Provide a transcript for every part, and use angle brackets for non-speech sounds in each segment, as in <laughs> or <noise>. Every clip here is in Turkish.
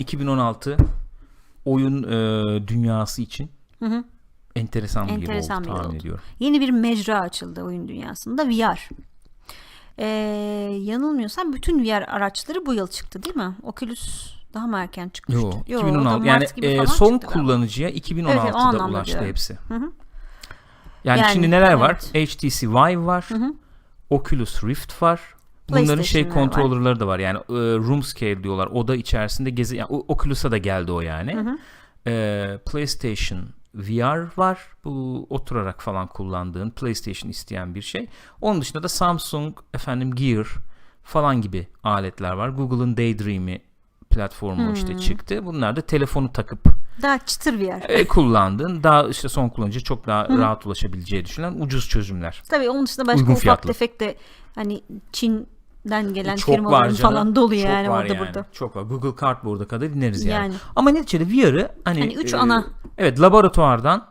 2016 oyun e, dünyası için Hı hı. enteresan bir Enteresan yıl oldu tahmin oldu. ediyorum. Yeni bir mecra açıldı oyun dünyasında VR. Ee, yanılmıyorsam bütün VR araçları bu yıl çıktı değil mi? Oculus daha mı erken çıkmıştı? Yo, Yo, o da 2016 Mart yani e, son kullanıcıya 2016'da Evet, ulaştı diyorum. hepsi. Hı hı. Yani, Yani, şimdi neler var? evet. HTC Vive var. Oculus Rift var. Bunların şey PlayStation'lar var. kontrolörleri de var. Yani e, room scale diyorlar. Oda içerisinde gezi yani Oculus'a da geldi o yani. E, PlayStation VR var. Bu oturarak falan kullandığın PlayStation isteyen bir şey. Onun dışında da Samsung efendim Gear falan gibi aletler var. Google'ın Daydream'i platformu işte çıktı. Bunlar da telefonu takıp Daha çıtır VR. e, kullandığın daha işte son kullanıcı çok daha rahat ulaşabileceği düşünülen ucuz çözümler. Tabii onun dışında başka Uygun ufak fiyatlı. tefek de hani Çin'den gelen Çok firmaların canım. falan dolu Çok yani var orada yani. burada. Çok var. Google Cardboard'a kadar dinleriz yani. Yani. Ama neticede VR'ı hani, Hani üç e, ana. Evet laboratuvardan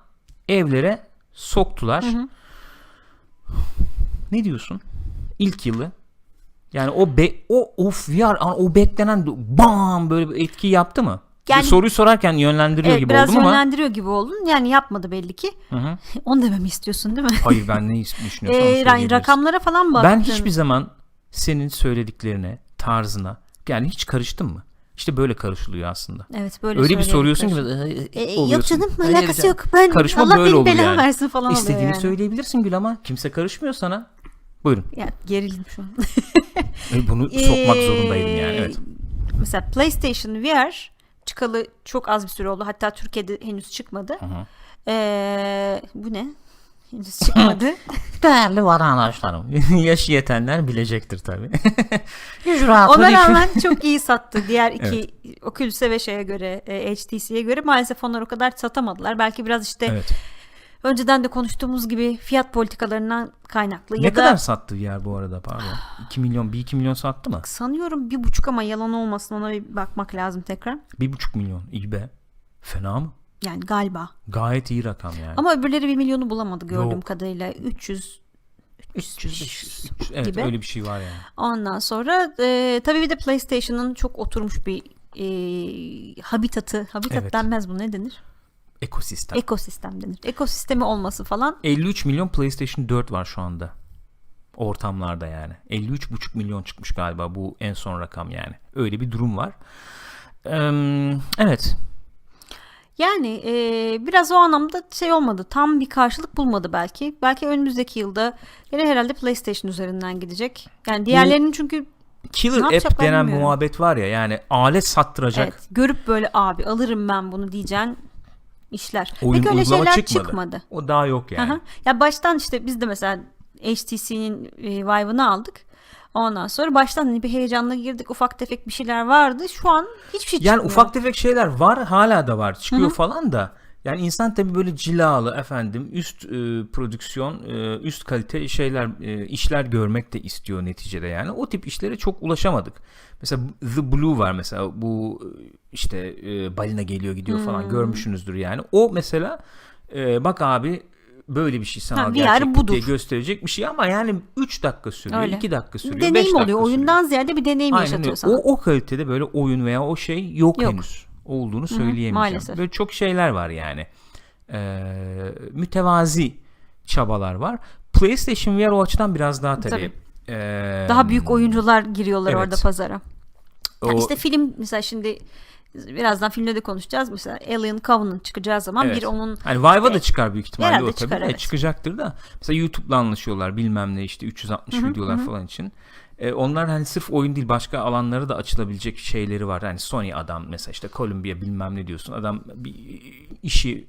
evlere soktular. Ne diyorsun? İlk yılı. Yani o be, o of VR o beklenen bam böyle bir etki yaptı mı? Yani- soruyu sorarken yönlendiriyor Evet, gibi biraz oldum ama yönlendiriyor gibi oldun. Yani yapmadı belli ki. hı. Onu dememi istiyorsun değil mi? hayır ben ne düşünüyorsam <laughs> Ee, rakamlara falan baktın. Ben hiçbir zaman senin söylediklerine, tarzına yani hiç karıştım mı? İşte böyle karışılıyor aslında. Evet böyle Öyle bir soruyorsun ki. "Ee, E, yok oluyorsun." canım Hayır, alakası yok. Ben Karışma Allah böyle olur belamı yani. versin falan oluyor İstediğini yani. söyleyebilirsin Gül ama kimse karışmıyor sana. Buyurun. Ya gerildim şu an. <laughs> E, Bunu sokmak Ee, zorundaydım yani. Evet. Mesela PlayStation VR çıkalı çok az bir süre oldu. Hatta Türkiye'de henüz çıkmadı. Ee, bu ne? Henüz çıkmadı. <laughs> Değerli vatandaşlarım. <laughs> Yaşı yetenler bilecektir tabii. <laughs> Ona rağmen çok iyi sattı. Diğer iki Oculus'e ve şeye göre, e, HTC'ye göre maalesef onlar o kadar satamadılar. Belki biraz işte Evet. önceden de konuştuğumuz gibi fiyat politikalarından kaynaklı. Ne ya kadar da sattı VR bu arada pardon? 2 milyon, 1-2 milyon sattı mı? sanıyorum bir buçuk ama yalan olmasın ona bir bakmak lazım tekrar. 1,5 milyon. İyi be. Fena mı? Yani galiba. Gayet iyi rakam yani. Ama öbürleri bir milyonu bulamadı gördüğüm Yok. kadarıyla. 300 300, 500, 300. Evet gibi. öyle bir şey var yani. Ondan sonra e, tabii bir de PlayStation'ın çok oturmuş bir e, habitatı, habitat Evet. denmez bu ne denir? Ekosistem. Ekosistem denir. Ekosistemi olması falan 53 milyon PlayStation 4 var şu anda. Ortamlarda yani. 53,5 milyon çıkmış galiba bu en son rakam yani. Öyle bir durum var. Eee, evet. Yani e, biraz o anlamda şey olmadı. Tam bir karşılık bulmadı belki. Belki önümüzdeki yılda yine herhalde PlayStation üzerinden gidecek. Yani diğerlerinin çünkü Killer app denen bilmiyorum. muhabbet var ya yani alet sattıracak evet, görüp böyle abi alırım ben bunu diyeceğin işler. oyun Peki öyle şeyler çıkmadı. çıkmadı. O daha yok yani. Aha. Ya baştan işte biz de mesela HTC'nin e, Vive'ını aldık. Ondan sonra baştan hani bir heyecanla girdik. Ufak tefek bir şeyler vardı. Şu an hiçbir şey Yani çıkmıyor. ufak tefek şeyler var hala da var çıkıyor falan da yani insan tabii böyle cilalı efendim üst e, prodüksiyon e, üst kalite şeyler e, işler görmek de istiyor neticede yani o tip işlere çok ulaşamadık. Mesela The Blue var mesela bu e, işte e, balina geliyor gidiyor falan görmüşsünüzdür yani o mesela e, bak abi böyle bir şey sana Ha, VR gerçeklik budur. diye gösterecek bir şey ama yani 3 dakika sürüyor Öyle. 2 dakika sürüyor 5 deneyim dakika oluyor. sürüyor. Oyundan ziyade bir deneyim Aynen öyle. yaşatıyor sana. O, o kalitede böyle oyun veya o şey yok, Yok. henüz olduğunu söyleyemeyeceğim. maalesef. Böyle çok şeyler var yani. Ee, mütevazi çabalar var. PlayStation VR o açıdan biraz daha tabii. Tabii. ee, Daha büyük oyuncular giriyorlar evet. orada pazara. Ya o- işte film mesela şimdi birazdan filmde de konuşacağız. Mesela Alien Covenant çıkacağı zaman Evet. bir onun Hani Vive'a da işte- çıkar büyük ihtimalle o tabii. çıkar, de. evet. Çıkacaktır da. Mesela YouTube'la anlaşıyorlar bilmem ne işte 360 videolar falan için. Ee, onlar hani sırf oyun değil başka alanlara da açılabilecek şeyleri var. Hani Sony adam mesela işte Columbia bilmem ne diyorsun. Adam bir işi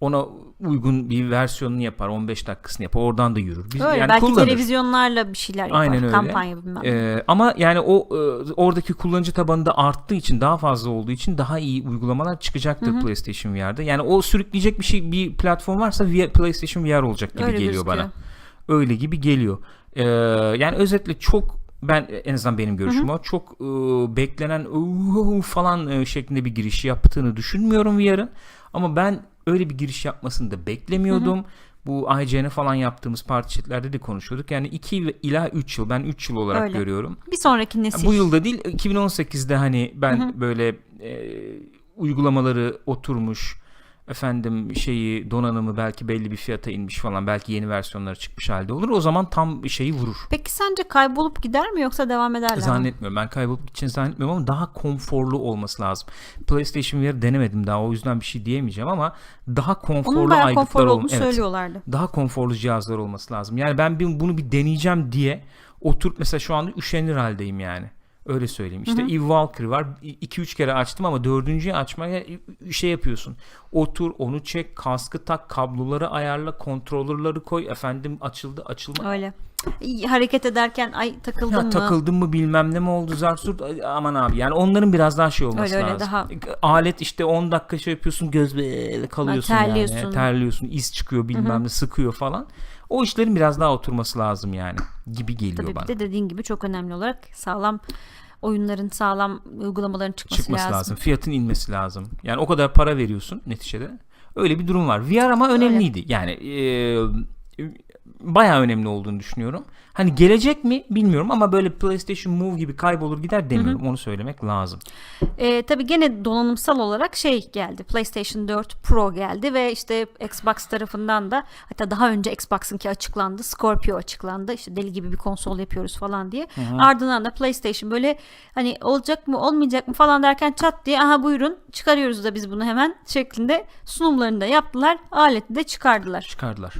ona uygun bir versiyonunu yapar. 15 dakikasını yapar. Oradan da yürür. Biz öyle yani belki kullanır. televizyonlarla bir şeyler yapar. Aynen öyle. Kampanya bilmem. ne. Ee, ama yani o e, oradaki kullanıcı tabanı da arttığı için daha fazla olduğu için daha iyi uygulamalar çıkacaktır PlayStation VR'da. Yani o sürükleyecek bir şey bir platform varsa VR, PlayStation VR olacak gibi Öyle geliyor gözüküyor. bana. Öyle gibi geliyor. Ee, yani özetle çok ben en azından benim görüşüm o. Çok e, beklenen falan e, şeklinde bir giriş yaptığını düşünmüyorum VR'ın. Ama ben öyle bir giriş yapmasını da beklemiyordum. Bu IGN falan yaptığımız parti chatlerde de konuşuyorduk. Yani 2 ila 3 yıl. Ben 3 yıl olarak Öyle. görüyorum. Bir sonraki nesil. Bu yılda değil 2018'de hani ben böyle e, uygulamaları oturmuş efendim şeyi donanımı belki belli bir fiyata inmiş falan belki yeni versiyonları çıkmış halde olur o zaman tam şeyi vurur. Peki sence kaybolup gider mi yoksa devam ederler mi? Zannetmiyorum. Ben kaybolup gideceğini zannetmiyorum ama daha konforlu olması lazım. PlayStation VR denemedim daha o yüzden bir şey diyemeyeceğim ama daha Onun konforlu bayağı aygıtlar konforlu olduğunu Evet. söylüyorlardı. Daha konforlu cihazlar olması lazım. Yani ben bunu bir deneyeceğim diye oturup mesela şu anda üşenir haldeyim yani. Öyle söyleyeyim. İşte Eve Valkyrie var. 2-3 kere açtım ama dördüncüyü açmaya şey yapıyorsun. Otur, onu çek, kaskı tak, kabloları ayarla, kontrolörleri koy. Efendim açıldı, açılma. Öyle. Hareket ederken ay takıldım Ya mı? takıldım mı bilmem ne mi oldu zarsurt aman abi yani onların biraz daha şey olması Öyle öyle, lazım. daha- Alet işte 10 dakika şey yapıyorsun göz böyle kalıyorsun Ha, yani terliyorsun. terliyorsun iz çıkıyor bilmem ne sıkıyor falan. O işlerin biraz daha oturması lazım yani gibi geliyor Tabii bana. bir de dediğin gibi çok önemli olarak sağlam oyunların sağlam uygulamaların çıkması, Çıkması lazım. lazım. Fiyatın inmesi lazım. Yani o kadar para veriyorsun neticede. Öyle bir durum var. VR ama önemliydi. Yani e, bayağı önemli olduğunu düşünüyorum. Hani gelecek mi bilmiyorum ama böyle PlayStation Move gibi kaybolur gider demiyorum. Onu söylemek lazım. Ee, tabii gene donanımsal olarak şey geldi. PlayStation 4 Pro geldi ve işte Xbox tarafından da hatta daha önce Xbox'ınki açıklandı. Scorpio açıklandı. İşte deli gibi bir konsol yapıyoruz falan diye. Ardından da PlayStation böyle hani olacak mı olmayacak mı falan derken çat diye aha buyurun çıkarıyoruz da biz bunu hemen şeklinde sunumlarını da yaptılar. Aleti de çıkardılar. Çıkardılar.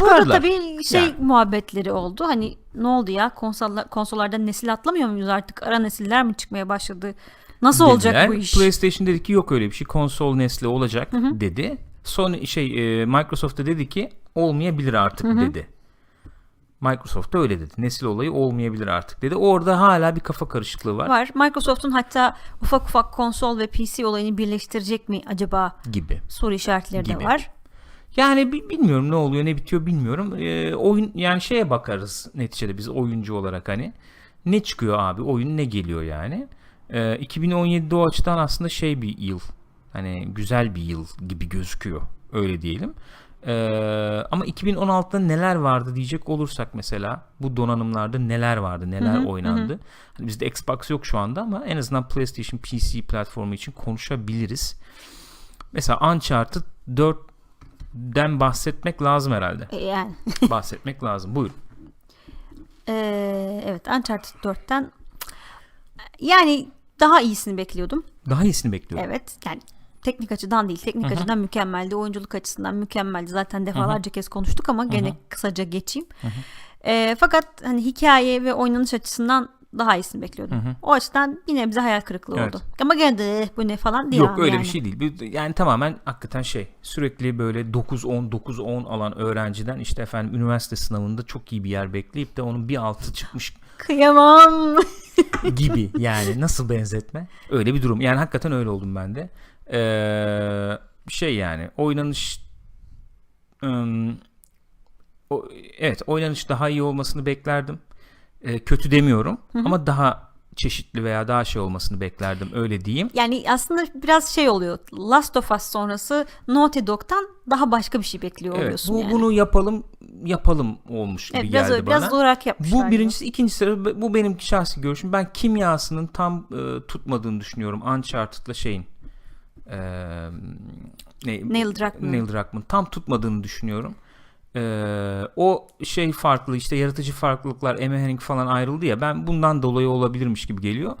Burada Çıkardılar. tabii şey Yani. muhabbetleri oldu. Hani ne oldu ya konsollar, konsollardan nesil atlamıyor muyuz artık? Ara nesiller mi çıkmaya başladı? Nasıl olacak dediler. bu iş? PlayStation dedi ki yok öyle bir şey. Konsol nesli olacak dedi. Sony şey e, Microsoft da dedi ki olmayabilir artık dedi. Microsoft da öyle dedi. Nesil olayı olmayabilir artık dedi. Orada hala bir kafa karışıklığı var, var. Microsoft'un hatta ufak ufak konsol ve PC olayını birleştirecek mi acaba gibi. soru işaretleri de Gibi. var. Yani bi- bilmiyorum ne oluyor ne bitiyor bilmiyorum. E, oyun yani şeye bakarız neticede biz oyuncu olarak hani ne çıkıyor abi oyun ne geliyor yani. E, 2017'de o açıdan aslında şey bir yıl. Hani güzel bir yıl gibi gözüküyor. Öyle diyelim. Ee, ama 2016'da neler vardı diyecek olursak mesela bu donanımlarda neler vardı neler oynandı. Hani bizde Xbox yok şu anda ama en azından PlayStation PC platformu için konuşabiliriz. Mesela Uncharted 4'den bahsetmek lazım herhalde. E, yani <laughs> bahsetmek lazım. Buyurun. Ee, evet Uncharted 4'ten yani daha iyisini bekliyordum. Daha iyisini bekliyorum. Evet yani teknik açıdan değil. Teknik açıdan mükemmeldi. Oyunculuk açısından mükemmeldi. Zaten defalarca kez konuştuk ama gene kısaca geçeyim. Ee, fakat hani hikaye ve oynanış açısından daha iyisini bekliyordum. O açıdan bir nebze hayal kırıklığı Evet. oldu. Ama gene de "Eh, bu ne falan değil. Yok öyle yani. bir şey değil. Yani tamamen hakikaten şey sürekli böyle 9-10 9-10 alan öğrenciden işte efendim üniversite sınavında çok iyi bir yer bekleyip de onun bir altı çıkmış Kıyamam. <laughs> gibi yani nasıl benzetme öyle bir durum yani hakikaten öyle oldum ben de Ee, şey yani oynanış ım, o, evet oynanış daha iyi olmasını beklerdim Ee, kötü demiyorum ama daha çeşitli veya daha şey olmasını beklerdim öyle diyeyim yani aslında biraz şey oluyor. Last of Us sonrası Naughty Dog'tan daha başka bir şey bekliyor evet oluyorsun bu yani. bunu yapalım yapalım olmuş gibi evet, biraz, geldi biraz bana zorak yapmışlar. Bu birincisi, ikincisi bu benim şahsi görüşüm. Ben kimyasının tam e, tutmadığını düşünüyorum. Uncharted'la şeyin e, ne, Neil Druckmann. Neil Druckmann tam tutmadığını düşünüyorum. E, o şey farklı işte yaratıcı farklılıklar Emma Hennig falan ayrıldı ya ben bundan dolayı olabilirmiş gibi geliyor.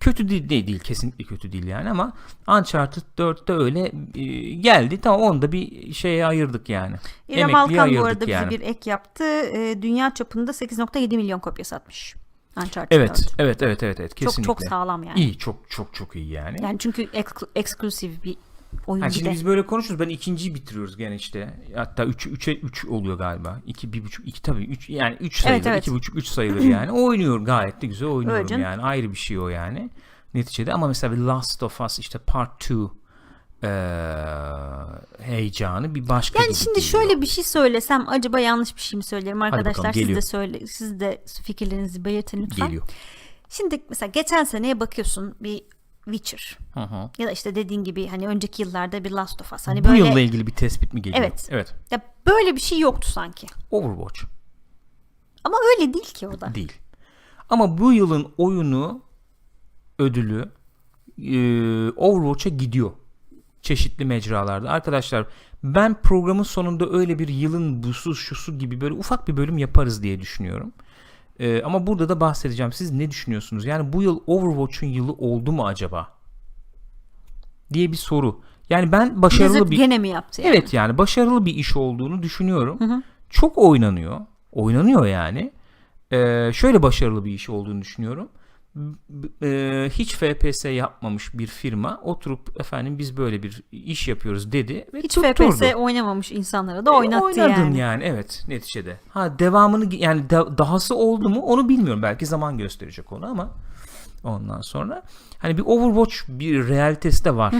Kötü değil, değil değil kesinlikle kötü değil yani ama Uncharted 4'te öyle e, geldi. Tamam onu da bir şeye ayırdık yani. İrem Emekliye Alkan bu arada yani. bize bir ek yaptı. Ee, dünya çapında 8.7 milyon kopya satmış. Uncharted Evet, 4. evet, evet, evet, evet, Çok kesinlikle. çok sağlam yani. İyi, çok çok çok iyi yani. Yani çünkü eks- eksklusif bir oyun bir şimdi biz böyle konuşuyoruz. Ben ikinciyi bitiriyoruz gene işte. Hatta 3 3'e 3 oluyor galiba. 2 1.5 2 tabii 3 yani 3 sayılır. Evet, evet. 2.5 3 sayılır yani. <clears throat> Oynuyor gayet de güzel oynuyorum canım. yani. Ayrı bir şey o yani. Neticede ama mesela bir Last of Us işte Part 2 eee, heyecanı bir başka Yani şimdi geliyor. şöyle bir şey söylesem acaba yanlış bir şey mi söylerim arkadaşlar? bakalım, siz de söyle siz de fikirlerinizi belirtin lütfen. geliyor. Şimdi mesela geçen seneye bakıyorsun bir Witcher Hı hı. ya da işte dediğin gibi hani önceki yıllarda bir Last of Us. Hani Bu böyle yılla ilgili bir tespit mi geliyor? Evet. Evet. ya böyle bir şey yoktu sanki. Overwatch Ama öyle değil ki o da. değil. Ama bu yılın oyunu ödülü e, Overwatch'a gidiyor. Çeşitli mecralarda. Arkadaşlar ben programın sonunda öyle bir yılın busu şusu gibi böyle ufak bir bölüm yaparız diye düşünüyorum. E, ama burada da bahsedeceğim. Siz ne düşünüyorsunuz? Yani bu yıl Overwatch'un yılı oldu mu acaba? Diye bir soru. Yani ben başarılı Blizzard bir gene mi yaptı? yani? Evet yani başarılı bir iş olduğunu düşünüyorum. Çok oynanıyor. Oynanıyor yani. Ee, şöyle başarılı bir iş olduğunu düşünüyorum. E, hiç FPS yapmamış bir firma oturup efendim biz böyle bir iş yapıyoruz dedi ve Hiç tutturdu. FPS oynamamış insanlara da E, oynattı oynadın yani. evet neticede. Ha devamını yani da- dahası oldu mu onu bilmiyorum. Belki zaman gösterecek onu ama ondan sonra hani bir Overwatch bir realitesi de var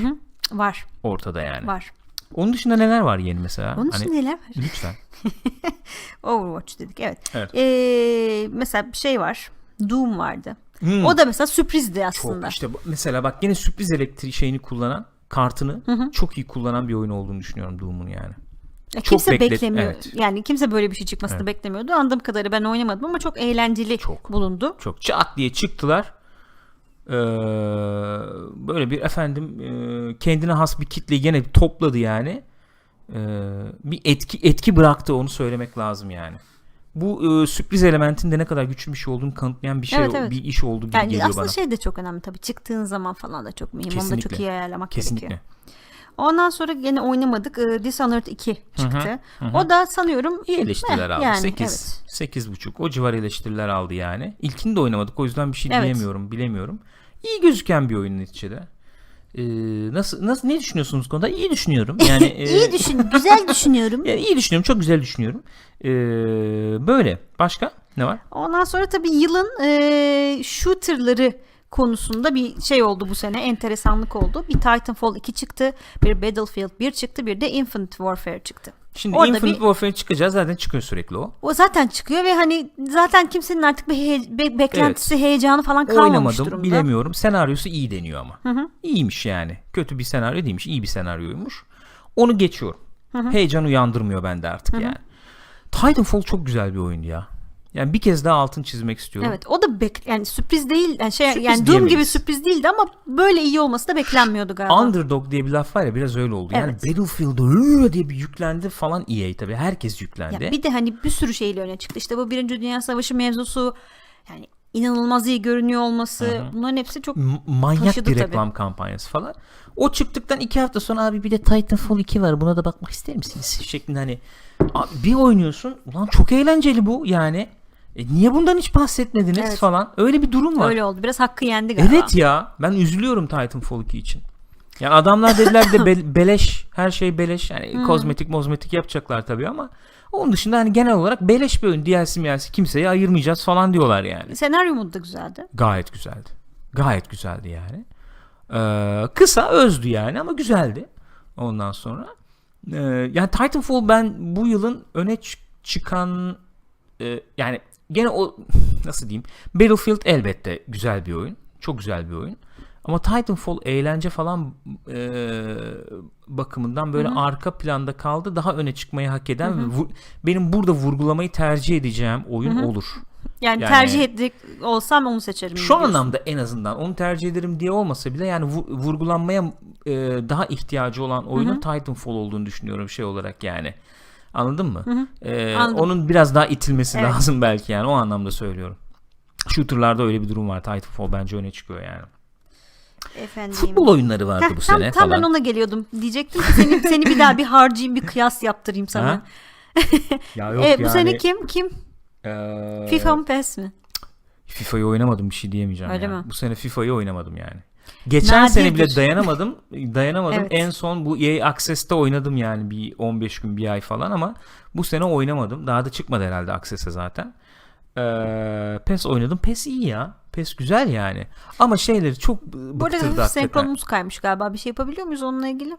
Var, ortada yani. var. Onun dışında neler var yeni mesela? Onun Hani- için neler var? Lütfen. <laughs> Overwatch dedik evet. Evet. Ee, mesela bir şey var. Doom vardı. Hmm. O da mesela sürprizdi Çok aslında. işte bu- mesela bak yine sürpriz elektrik şeyini kullanan kartını çok iyi kullanan bir oyun olduğunu düşünüyorum Doom'un yani. Ya çok kimse beklet- beklemiyor. evet. Yani kimse böyle bir şey çıkmasını beklemiyordu. Anladığım kadarıyla ben oynamadım ama çok eğlenceli Çok. bulundu. Çok çat diye çıktılar. Ee, böyle bir efendim e, kendine has bir kitle gene topladı yani. Ee, bir etki etki bıraktı onu söylemek lazım yani. Bu e, sürpriz elementin de ne kadar güçlü bir şey olduğunu kanıtlayan bir şey Evet, evet. bir iş oldu gibi Yani geliyor aslında bana. şey de çok önemli tabii. Çıktığın zaman falan da çok mühim. Onu da çok Kesinlikle. iyi ayarlamak gerekiyor. Kesinlikle. Ondan sonra gene oynamadık. Ee, Dishonored 2 çıktı. O da sanıyorum İyi eleştiriler Eh, aldı. yani, 8, 8,5 o civar eleştiriler aldı yani. İlkini de oynamadık o yüzden bir şey Evet. diyemiyorum, bilemiyorum. İyi gözüken bir oyun neticede. Ee, nasıl nasıl ne düşünüyorsunuz konuda? İyi düşünüyorum. Yani <laughs> e, iyi düşün, güzel düşünüyorum. <laughs> yani iyi düşünüyorum, çok güzel düşünüyorum. Ee, böyle. Başka ne var? Ondan sonra tabii yılın e, shooterları konusunda bir şey oldu bu sene. Enteresanlık oldu. Bir Titanfall 2 çıktı. Bir Battlefield 1 çıktı. Bir de Infinite Warfare çıktı. Şimdi Orada Infinite bir- Warfare çıkacağız zaten çıkıyor sürekli o. O zaten çıkıyor ve hani zaten kimsenin artık bir heye- be- beklentisi, heyecanı falan kalmamış Oynamadım, durumda. bilemiyorum. Senaryosu iyi deniyor ama. İyiymiş yani. Kötü bir senaryo değilmiş, iyi bir senaryoymuş. Onu geçiyorum. Heyecan uyandırmıyor bende artık yani. Titanfall çok güzel bir oyundu ya. Yani bir kez daha altın çizmek istiyorum. Evet o da bek yani sürpriz değil yani şey Sürpriz yani Doom gibi sürpriz değildi ama böyle iyi olması da beklenmiyordu galiba. Underdog diye bir laf var ya biraz öyle oldu. Yani Evet. Battlefield'da "Hı!" diye bir yüklendi falan EA tabii. Herkes yüklendi. Ya bir de hani bir sürü şeyle öne çıktı. İşte bu Birinci Dünya Savaşı mevzusu yani inanılmaz iyi görünüyor olması bunların hepsi çok M- manyak bir tabii. reklam kampanyası falan. O çıktıktan iki hafta sonra abi bir de Titanfall 2 var buna da bakmak ister misiniz? Şeklinde hani bir oynuyorsun ulan çok eğlenceli bu yani. E niye bundan hiç bahsetmediniz Evet. falan. Öyle bir durum var. öyle oldu. Biraz hakkı yendi galiba. Evet ya ben üzülüyorum Titanfall 2 için. Yani adamlar dediler de be- <laughs> beleş her şey beleş. Yani Hmm. kozmetik mozmetik yapacaklar tabii ama onun dışında hani genel olarak beleş bir oyun. DLC DLC kimseye ayırmayacağız falan diyorlar yani. Senaryo modu da güzeldi. Gayet güzeldi. Gayet güzeldi yani. Ee, kısa özdü yani ama güzeldi. Ondan sonra. Ee, yani Titanfall ben bu yılın öne çıkan e, yani gene o <laughs> nasıl diyeyim Battlefield elbette güzel bir oyun. Çok güzel bir oyun. Ama Titanfall eğlence falan e, bakımından böyle arka planda kaldı. Daha öne çıkmayı hak eden ve vu- benim burada vurgulamayı tercih edeceğim oyun olur. Yani, Yani- tercih edecek olsam onu seçerim. Şu diyorsun. anlamda en azından onu tercih ederim diye olmasa bile yani vu- vurgulanmaya e, daha ihtiyacı olan oyunun Titanfall olduğunu düşünüyorum şey olarak yani. Anladın mı? E, Anladım. onun biraz daha itilmesi Evet. lazım belki yani o anlamda söylüyorum. Shooter'larda öyle bir durum var. Titanfall bence öne çıkıyor yani. Efendim. Futbol oyunları vardı Heh, bu tam, sene tam falan. ben ona geliyordum. Diyecektim ki seni, seni bir daha bir harcayayım bir kıyas yaptırayım sana. <laughs> Ya yok E, bu yani, sene kim? Kim? e, FIFA mı PES mi? FIFA'yı oynamadım bir şey diyemeyeceğim Öyle yani. mi? Bu sene FIFA'yı oynamadım yani. Geçen sene bile Nadirdir. dayanamadım. <laughs> Dayanamadım. Evet. En son bu EA Access'te oynadım yani bir 15 gün bir ay falan ama bu sene oynamadım. Daha da çıkmadı herhalde Access'e zaten. Ee, PES oynadım. PES iyi ya. PES güzel yani. Ama şeyleri çok b- Bu arada bıktırdı senkronumuz kaymış galiba. Bir şey yapabiliyor muyuz onunla ilgili?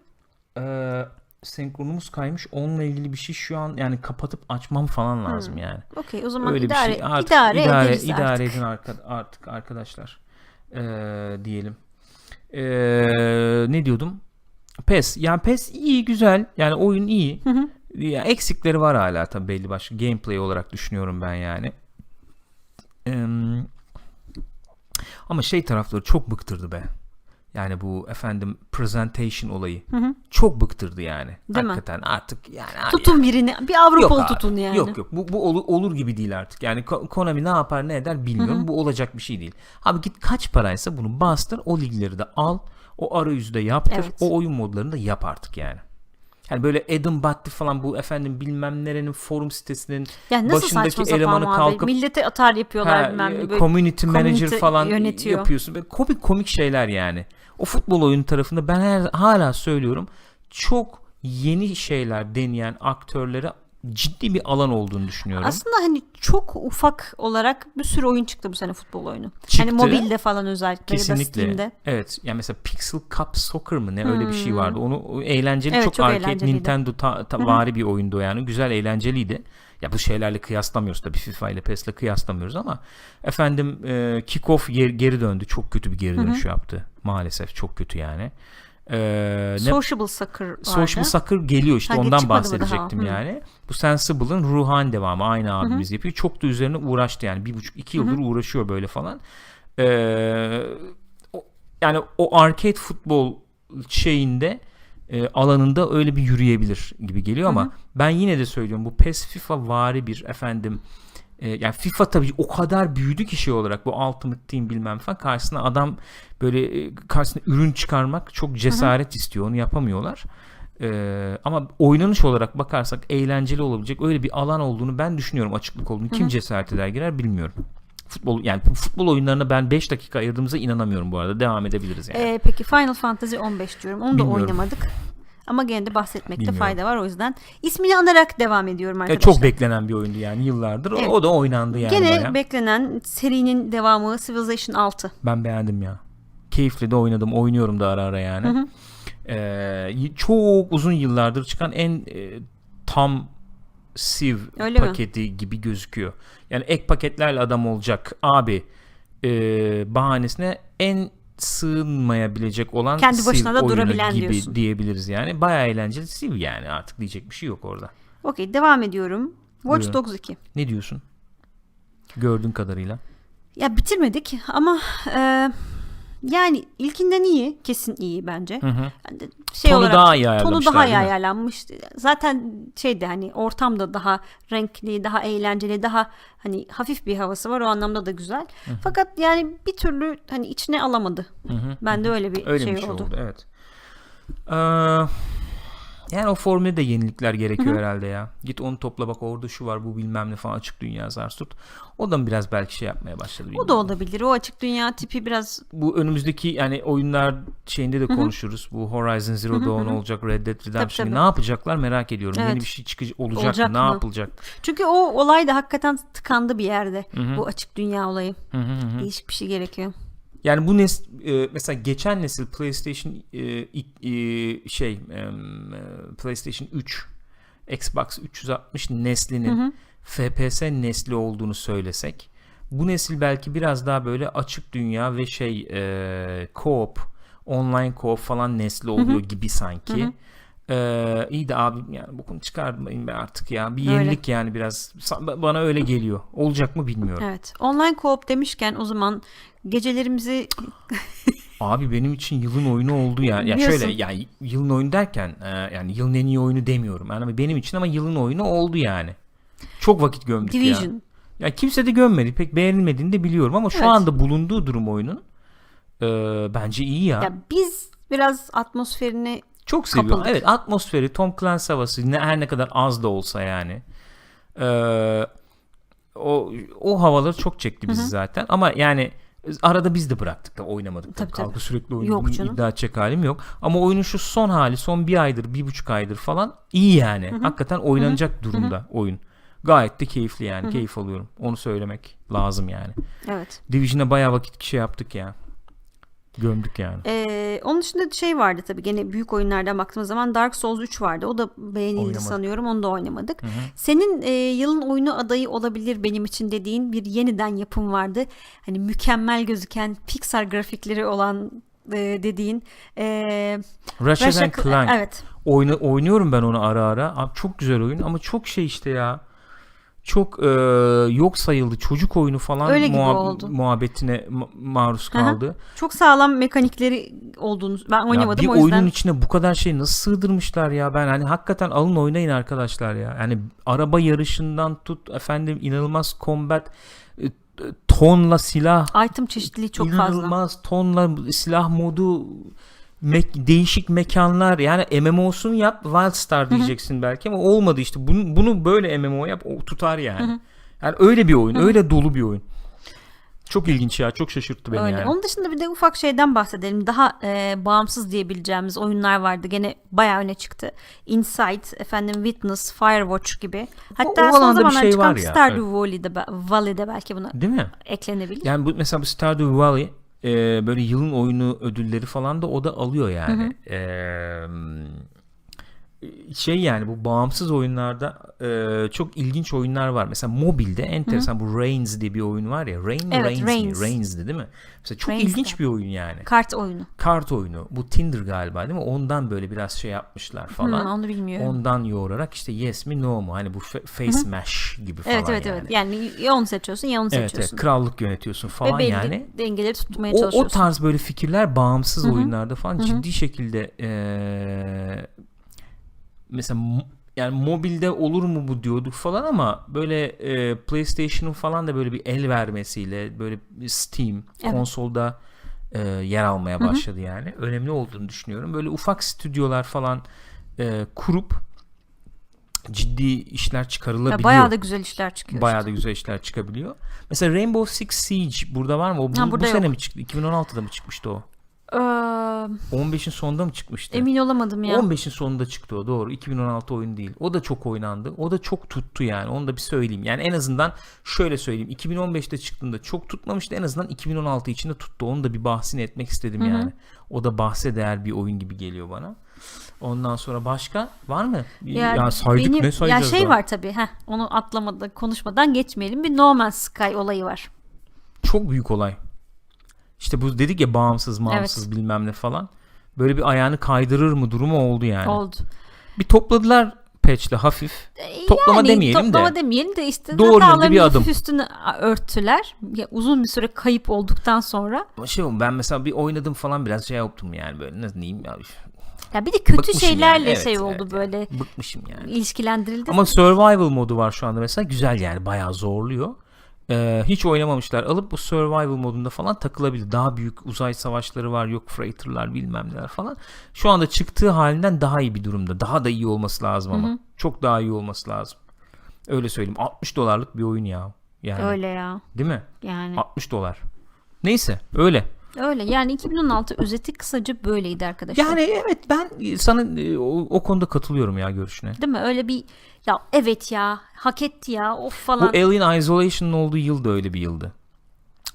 Ee, senkronumuz kaymış. Onunla ilgili bir şey şu an yani kapatıp açmam falan lazım yani. Okey o zaman Öyle idare, bir şey. Artık idare, idare, ederiz idare artık. edin artık arkadaşlar. Ee, diyelim. Ee, ne diyordum? PES. Yani PES iyi güzel. Yani oyun iyi. Ya eksikleri var hala tabii belli başlı. Gameplay olarak düşünüyorum ben yani. Ee, ama şey tarafları çok bıktırdı be. Yani bu efendim presentation olayı çok bıktırdı yani. Değil mi? Hakikaten artık yani Tutun birini. Bir Yok Avrupalı abi. tutun yani. Yok yok bu, bu olur, olur gibi değil artık. Yani Ko- Konami ne yapar ne eder bilmiyorum. Bu olacak bir şey değil. Abi git kaç paraysa bunu bastır o ligleri de al. O arayüzü de yaptır. Evet. O oyun modlarını da yap artık yani. Yani böyle Adam Batti falan bu efendim bilmem nerenin forum sitesinin Yani nasıl başındaki elemanı kalkıp Millete atar yapıyorlar Ha, bilmem ne. Böyle community manager falan yönetiyor. yapıyorsun. Böyle komik komik şeyler yani. O futbol oyunu tarafında ben her, hala söylüyorum çok yeni şeyler deneyen aktörlere ciddi bir alan olduğunu düşünüyorum. Aslında hani çok ufak olarak bir sürü oyun çıktı bu sene futbol oyunu. Çıktı. Hani mobilde falan özellikle ya da Kesinlikle. Steam'de. Evet. Yani mesela Pixel Cup Soccer mı ne öyle bir şey vardı. Onu eğlenceli Hmm. Evet, çok, çok arcade. Nintendo ta, ta- vari bir oyundu yani. Güzel eğlenceliydi. Ya bu şeylerle kıyaslamıyoruz tabii FIFA ile PES'le kıyaslamıyoruz ama efendim e, Kickoff geri, geri döndü. Çok kötü bir geri dönüş yaptı. Maalesef çok kötü yani. E, ne Sociable Soccer vardı. Social Soccer geliyor işte Ha, ondan bahsedecektim yani. Bu Sensible'ın ruhani devamı aynı abimiz yapıyor. Çok da üzerine uğraştı yani bir buçuk iki yıldır uğraşıyor böyle falan. Ee, o- yani o arcade futbol şeyinde e, alanında öyle bir yürüyebilir gibi geliyor ama ben yine de söylüyorum bu PES FIFA vari bir efendim e, yani FIFA tabii o kadar büyüdü ki şey olarak bu Ultimate Team bilmem falan karşısına adam böyle e, karşısına ürün çıkarmak çok cesaret istiyor onu yapamıyorlar. E, ama oynanış olarak bakarsak eğlenceli olabilecek öyle bir alan olduğunu ben düşünüyorum açıklık olduğunu. Kim cesaret eder girer bilmiyorum. Futbol yani futbol oyunlarına ben 5 dakika ayırdığımıza inanamıyorum bu arada. Devam edebiliriz yani. Ee, peki Final Fantasy 15 diyorum. Onu da Bilmiyorum. oynamadık. Ama gene de bahsetmekte Bilmiyorum. fayda var. O yüzden ismini anarak devam ediyorum Ya arkadaşlar. çok beklenen bir oyundu yani yıllardır. O- Evet. O da oynandı yani Gene bayağı. beklenen serinin devamı Civilization 6. Ben beğendim ya. Keyifli de oynadım. Oynuyorum da ara ara yani. Ee, y- çok uzun yıllardır çıkan en e, tam Civ Öyle mi? paketi gibi gözüküyor. Yani ek paketlerle adam olacak abi e, bahanesine en sığınmayabilecek olan Kendi başına da durabilen gibi diyorsun. diyebiliriz yani. Bayağı eğlenceli Civ yani artık diyecek bir şey yok orada. Okey devam ediyorum. Watch Buyurun. Dogs 2. Ne diyorsun? Gördüğün kadarıyla. Ya bitirmedik ama e, yani ilkinden iyi. Kesin iyi bence. Hı hı. Yani de şey Tonu olarak, daha iyi Tonu daha iyi ayarlanmış. Zaten şeyde hani ortamda daha renkli, daha eğlenceli, daha hani hafif bir havası var. O anlamda da güzel. Fakat yani bir türlü hani içine alamadı. Bende öyle bir Öyle şey, bir şey oldu. oldu. evet. Ee, yani o formüle de yenilikler gerekiyor herhalde ya. Git onu topla bak orada şu var bu bilmem ne falan açık dünya zar tut. O da mı biraz belki şey yapmaya başladı. O bilmiyorum. da olabilir. O açık dünya tipi biraz Bu önümüzdeki yani oyunlar şeyinde de konuşuruz. Bu Horizon Zero Dawn olacak, Red Dead Redemption. tabii. Ne yapacaklar merak ediyorum. Evet. Yeni bir şey çıkacak olacak, Olacak mı? Ne yapılacak? çünkü o olay da hakikaten tıkandı bir yerde. Bu açık dünya olayı. Hı hı hı. Değişik bir şey gerekiyor. Yani bu nes e, mesela geçen nesil PlayStation e, e, şey e, PlayStation 3 Xbox 360 neslinin FPS nesli olduğunu söylesek bu nesil belki biraz daha böyle açık dünya ve şey e, co-op online co-op falan nesli oluyor gibi sanki. Ee, iyi de abi yani bokunu çıkarmayın be artık ya. Bir Öyle. yenilik yani biraz bana öyle geliyor. Olacak mı bilmiyorum. Evet. Online co-op demişken o zaman gecelerimizi Abi benim için yılın oyunu oldu ya. Ya Biliyorsun. şöyle ya yılın oyunu derken e, yani yılın en iyi oyunu demiyorum. Yani benim için ama yılın oyunu oldu yani. Çok vakit gömdük ya. Division. Ya kimse de gömmedi. Pek beğenilmediğini de biliyorum ama şu Evet. anda bulunduğu durum oyunun e, bence iyi ya. Ya biz biraz atmosferini Çok seviyorum. kapıldık. Evet atmosferi, Tom Clancy havası ne, her ne kadar az da olsa yani. Ee, o o havaları çok çekti bizi zaten. Ama yani arada biz de bıraktık da oynamadık. Tabii, Tabii. Kalkıp sürekli canım. iddia edecek halim yok. Ama oyunun şu son hali son bir aydır, bir buçuk aydır falan iyi yani. Hakikaten oynanacak durumda oyun. Gayet de keyifli yani. Keyif alıyorum. Onu söylemek lazım yani. evet. Division'a bayağı vakit şey yaptık ya. Gömdük yani. Ee, onun dışında şey vardı tabii gene büyük oyunlardan baktığımız zaman Dark Souls 3 vardı. O da beğenildi Oynamadık. sanıyorum. Onu da oynamadık. Senin e, yılın oyunu adayı olabilir benim için dediğin bir yeniden yapım vardı. Hani mükemmel gözüken Pixar grafikleri olan e, dediğin e, Ratchet, Ratchet- Clank. Evet. Oyna, oynuyorum ben onu ara ara. Abi çok güzel oyun ama çok şey işte ya. Çok e, yok sayıldı. Çocuk oyunu falan Öyle gibi muhab- oldu. muhabbetine ma- maruz Hı hı. kaldı. Çok sağlam mekanikleri olduğunu ben Ya oynamadım bir o yüzden. oyunun içine bu kadar şey nasıl sığdırmışlar ya ben hani hakikaten alın oynayın arkadaşlar ya. Yani araba yarışından tut efendim inanılmaz combat e, tonla silah Item çeşitliliği çok fazla. inanılmaz tonla silah modu mek- değişik mekanlar yani MMO'sunu yap Wildstar diyeceksin belki ama olmadı işte bunu, bunu böyle MMO yap o tutar yani. Yani öyle bir oyun öyle dolu bir oyun. Çok ilginç ya çok şaşırttı beni Öyle. yani. Onun dışında bir de ufak şeyden bahsedelim. Daha e, bağımsız diyebileceğimiz oyunlar vardı. Gene bayağı öne çıktı. Insight, efendim Witness, Firewatch gibi. Hatta o son alanda bir zamanlarda şey çıkan Stardew Valley'de, be- Valley'de belki buna Değil mi? eklenebilir. Yani bu mesela bu Stardew Valley e, böyle yılın oyunu ödülleri falan da o da alıyor yani. E, şey yani bu bağımsız oyunlarda e, çok ilginç oyunlar var. Mesela mobilde enteresan bu Reigns diye bir oyun var ya. Rain Evet, Reigns Reigns. mi? Reigns'di değil mi? Mesela çok Reigns'de. ilginç bir oyun yani. Kart oyunu. Kart oyunu. Bu Tinder galiba değil mi? Ondan böyle biraz şey yapmışlar Hı, falan. onu bilmiyorum. Ondan yoğurarak işte yes mi no mu? Hani bu face mash gibi falan evet evet yani. evet. Yani ya onu seçiyorsun ya onu Evet, evet, seçiyorsun. krallık yönetiyorsun Ve falan belli yani. dengeleri tutmaya O, o çalışıyorsun. tarz böyle fikirler bağımsız oyunlarda falan ciddi şekilde eee, mesela yani mobilde olur mu bu diyorduk falan ama böyle eee, PlayStation'ın falan da böyle bir el vermesiyle böyle Steam Evet. konsolda eee, yer almaya başladı yani. Önemli olduğunu düşünüyorum. Böyle ufak stüdyolar falan eee, kurup ciddi işler çıkarılabiliyor. Ya bayağı da güzel işler çıkıyor. Bayağı işte. da güzel işler çıkabiliyor. Mesela Rainbow Six Siege burada var mı? O bu, Ha, bu sene mi çıktı? 2016'da mı çıkmıştı o? Ee, 15'in sonunda mı çıkmıştı? emin olamadım ya. 15'in sonunda çıktı o doğru. 2016 oyun değil. O da çok oynandı. O da çok tuttu yani. Onu da bir söyleyeyim. Yani en azından şöyle söyleyeyim. 2015'te çıktığında çok tutmamıştı. En azından 2016 içinde tuttu. Onu da bir bahsini etmek istedim yani. O da bahse değer bir oyun gibi geliyor bana. Ondan sonra başka var mı? Ya, saydık benim- ne Ya sayacağız şey daha? var tabii. Heh, onu atlamadan konuşmadan geçmeyelim. Bir No Man's Sky olayı var. Çok büyük olay. İşte bu dedik ya bağımsız bağımsız bilmem ne falan. Böyle bir ayağını kaydırır mı durumu oldu yani. Oldu. Bir topladılar patch'le hafif. E, Toplama demeyelim de. toplama demeyelim de işte Doğru yönde bir adım. üstünü örttüler. Ya, uzun bir süre kayıp olduktan sonra. Ama şey ben mesela bir oynadım falan biraz şey yaptım yani böyle ne diyeyim ya Ya bir de kötü Bıkmışım şeylerle yani, evet, şey evet, oldu evet. böyle bıkmışım yani. ilişkilendirildi. Ama survival modu var şu anda mesela güzel yani bayağı zorluyor. Ee, hiç oynamamışlar. Alıp bu survival modunda falan takılabilir. Daha büyük uzay savaşları var. Yok freighter'lar bilmem neler falan. Şu anda çıktığı halinden daha iyi bir durumda. Daha da iyi olması lazım ama. Çok daha iyi olması lazım. Öyle söyleyeyim. 60 dolarlık bir oyun ya. Yani. Öyle ya. Değil mi? Yani 60 dolar. Neyse öyle. Öyle. Yani 2016 özeti kısaca böyleydi arkadaşlar. Yani evet ben sana e, o, o konuda katılıyorum ya görüşüne. Değil mi? Öyle bir ya evet ya hak etti ya of Bu falan. Alien Isolation'ın olduğu yıl da öyle bir yıldı.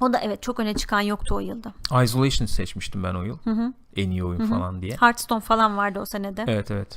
o da evet çok öne çıkan yoktu o yılda. Isolation seçmiştim ben o yıl. En iyi oyun falan diye. Hearthstone falan vardı o senede. Evet evet.